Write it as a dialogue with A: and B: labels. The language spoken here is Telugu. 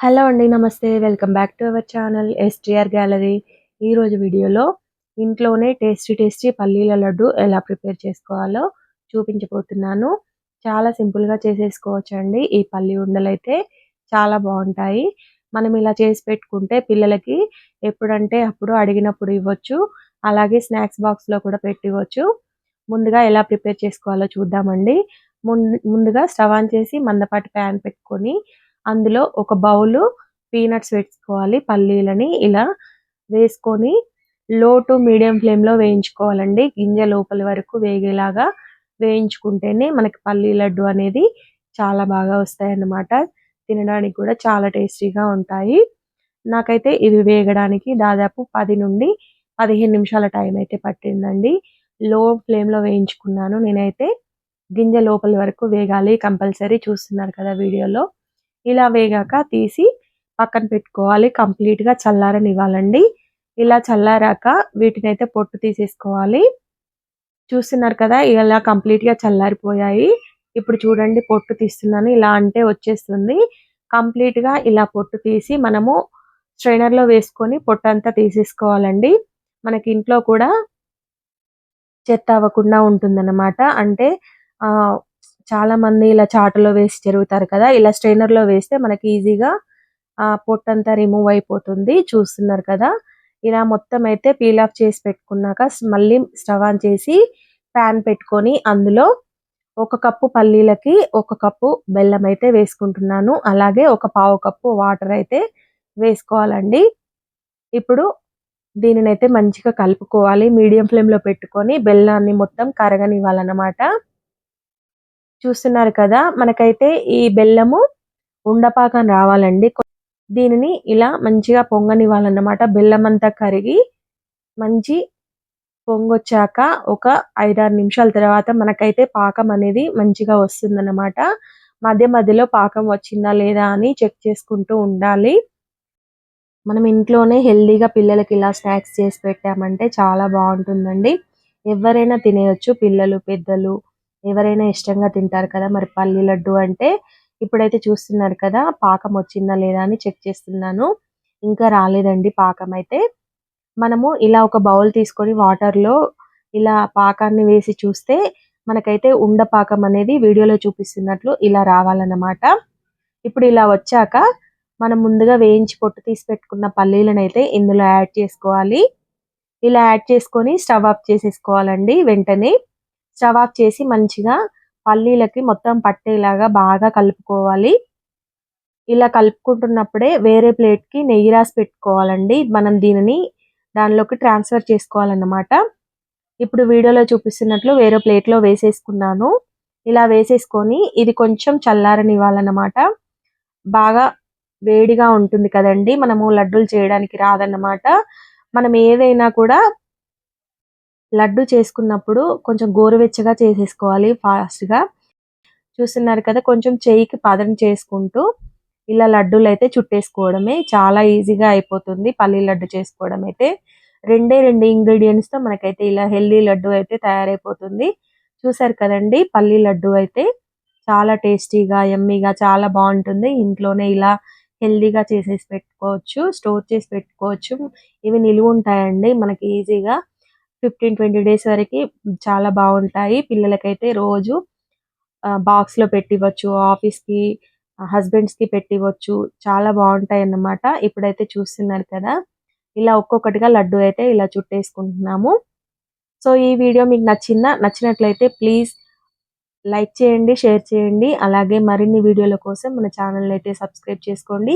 A: హలో అండి నమస్తే. Welcome back to our channel STR gallery. ఈరోజు వీడియోలో ఇంట్లోనే టేస్టీ టేస్టీ పల్లీల లడ్డు ఎలా ప్రిపేర్ చేసుకోవాలో చూపించబోతున్నాను. చాలా సింపుల్గా చేసేసుకోవచ్చు అండి ఈ పల్లి ఉండలు అయితే చాలా బాగుంటాయి. మనం ఇలా చేసి పెట్టుకుంటే పిల్లలకి ఎప్పుడంటే అప్పుడు అడిగినప్పుడు ఇవ్వచ్చు. అలాగే స్నాక్స్ బాక్స్లో కూడా పెట్టివచ్చు ముందుగా ఎలా ప్రిపేర్ చేసుకోవాలో చూద్దామండి. ముందుగా స్టవ్ ఆన్ చేసి మందపాటి ప్యాన్ పెట్టుకొని అందులో ఒక బౌలు పీనట్స్ వేసుకోవాలి పల్లీలని ఇలా వేసుకొని లో టు మీడియం ఫ్లేమ్లో వేయించుకోవాలండి. గింజ లోపలి వరకు వేగేలాగా వేయించుకుంటేనే మనకి పల్లీ లడ్డు అనేది చాలా బాగా వస్తాయి అన్నమాట తినడానికి కూడా చాలా టేస్టీగా ఉంటాయి. నాకైతే ఇవి వేగడానికి దాదాపు పది నుండి పదిహేను నిమిషాల టైం అయితే పట్టిందండి. లో ఫ్లేమ్లో వేయించుకున్నాను. నేనైతే గింజ లోపలి వరకు వేగాలి. కంపల్సరీ చూస్తున్నారు కదా వీడియోలో. ఇలా వేగాక తీసి పక్కన పెట్టుకోవాలి. కంప్లీట్గా చల్లారనివ్వాలండి. ఇలా చల్లారాక వీటిని అయితే పొట్టు తీసేసుకోవాలి. చూస్తున్నారు కదా ఇలా కంప్లీట్గా చల్లారిపోయాయి. ఇప్పుడు చూడండి పొట్టు తీస్తున్నాను. ఇలా అంటే వచ్చేస్తుంది. కంప్లీట్గా ఇలా పొట్టు తీసి మనము స్ట్రైనర్లో వేసుకొని పొట్టు అంతా తీసేసుకోవాలండి. మనకి ఇంట్లో కూడా చెత్త అవ్వకుండా ఉంటుందన్నమాట. అంటే చాలా మంది ఇలా చాటులో వేసి జరుగుతారు కదా ఇలా స్ట్రైనర్లో వేస్తే మనకి ఈజీగా ఆ పొట్టంతా రిమూవ్ అయిపోతుంది చూస్తున్నారు కదా. ఇలా మొత్తం అయితే పీల్ ఆఫ్ చేసి పెట్టుకున్నాక మళ్ళీ స్టవ్ ఆన్ చేసి ప్యాన్ పెట్టుకొని అందులో ఒక కప్పు పల్లీలకి ఒక కప్పు బెల్లం అయితే వేసుకుంటున్నాను. అలాగే ఒక పావు కప్పు వాటర్ అయితే వేసుకోవాలండి. ఇప్పుడు దీనిని అయితే మంచిగా కలుపుకోవాలి. మీడియం ఫ్లేమ్లో పెట్టుకొని బెల్లాన్ని మొత్తం కరగనివ్వాలన్నమాట. చూస్తున్నారు కదా మనకైతే ఈ బెల్లము ఉండపాకం రావాలండి. దీనిని ఇలా మంచిగా పొంగనివ్వాలన్నమాట. బెల్లం అంతా కరిగి మంచి పొంగొచ్చాక ఒక ఐదారు నిమిషాల తర్వాత మనకైతే పాకం అనేది మంచిగా వస్తుందన్నమాట. మధ్య మధ్యలో పాకం వచ్చిందా లేదా అని చెక్ చేసుకుంటూ ఉండాలి. మనం ఇంట్లోనే హెల్దీగా పిల్లలకి ఇలా స్నాక్స్ చేసి పెట్టామంటే చాలా బాగుంటుందండి. ఎవరైనా తినేయచ్చు పిల్లలు పెద్దలు ఎవరైనా ఇష్టంగా తింటారు కదా మరి పల్లి లడ్డు అంటే ఇప్పుడైతే చూస్తున్నారు కదా పాకం వచ్చిందా లేదా అని చెక్ చేస్తున్నాను. ఇంకా రాలేదండి పాకం అయితే. మనము ఇలా ఒక బౌల్ తీసుకొని వాటర్లో ఇలా పాకాన్ని వేసి చూస్తే మనకైతే ఉండ పాకం అనేది వీడియోలో చూపిస్తున్నట్లు ఇలా రావాలన్నమాట. ఇప్పుడు ఇలా వచ్చాక మనం ముందుగా వేయించి పొట్టు తీసి పెట్టుకున్న పల్లీలను అయితే ఇందులో యాడ్ చేసుకోవాలి. ఇలా యాడ్ చేసుకొని స్టవ్ ఆఫ్ చేసేసుకోవాలండి వెంటనే. స్టవ్ ఆఫ్ చేసి మంచిగా పల్లీలకి మొత్తం పట్టేలాగా బాగా కలుపుకోవాలి. ఇలా కలుపుకుంటున్నప్పుడే వేరే ప్లేట్కి నెయ్యి రాసి పెట్టుకోవాలండి. మనం దీనిని దానిలోకి ట్రాన్స్ఫర్ చేసుకోవాలన్నమాట. ఇప్పుడు వీడియోలో చూపిస్తున్నట్లు వేరే ప్లేట్లో వేసేసుకున్నాను. ఇలా వేసేసుకొని ఇది కొంచెం చల్లారనివ్వాలన్నమాట. బాగా వేడిగా ఉంటుంది కదండి. మనము లడ్డూలు చేయడానికి రాదన్నమాట. మనం ఏదైనా కూడా లడ్డు చేసుకున్నప్పుడు కొంచెం గోరువెచ్చగా చేసేసుకోవాలి ఫాస్ట్గా. చూస్తున్నారు కదా కొంచెం చెయ్యికి పదం చేసుకుంటూ ఇలా లడ్డూలు అయితే చుట్టేసుకోవడమే. చాలా ఈజీగా అయిపోతుంది పల్లీ లడ్డు చేసుకోవడం అయితే. రెండే రెండు ఇంగ్రీడియంట్స్తో మనకైతే ఇలా హెల్దీ లడ్డు అయితే తయారైపోతుంది. చూసారు కదండి పల్లీ లడ్డు అయితే చాలా టేస్టీగా ఎమ్మీగా చాలా బాగుంటుంది. ఇంట్లోనే ఇలా హెల్దీగా చేసేసి పెట్టుకోవచ్చు స్టోర్ చేసి పెట్టుకోవచ్చు. ఇవి నిలువ ఉంటాయండి మనకి ఈజీగా. ఫిఫ్టీన్ ట్వంటీ డేస్ వరకు చాలా బాగుంటాయి. పిల్లలకైతే రోజు బాక్స్లో పెట్టివచ్చు ఆఫీస్కి హస్బెండ్స్కి పెట్టివచ్చు చాలా బాగుంటాయి అన్నమాట ఇప్పుడైతే చూస్తున్నారు కదా. ఇలా ఒక్కొక్కటిగా లడ్డు అయితే ఇలా చుట్టేసుకుంటున్నాము. సో ఈ వీడియో మీకు నచ్చిందా? నచ్చినట్లయితే ప్లీజ్ లైక్ చేయండి షేర్ చేయండి. అలాగే మరిన్ని వీడియోల కోసం మన ఛానల్ అయితే సబ్స్క్రైబ్ చేసుకోండి.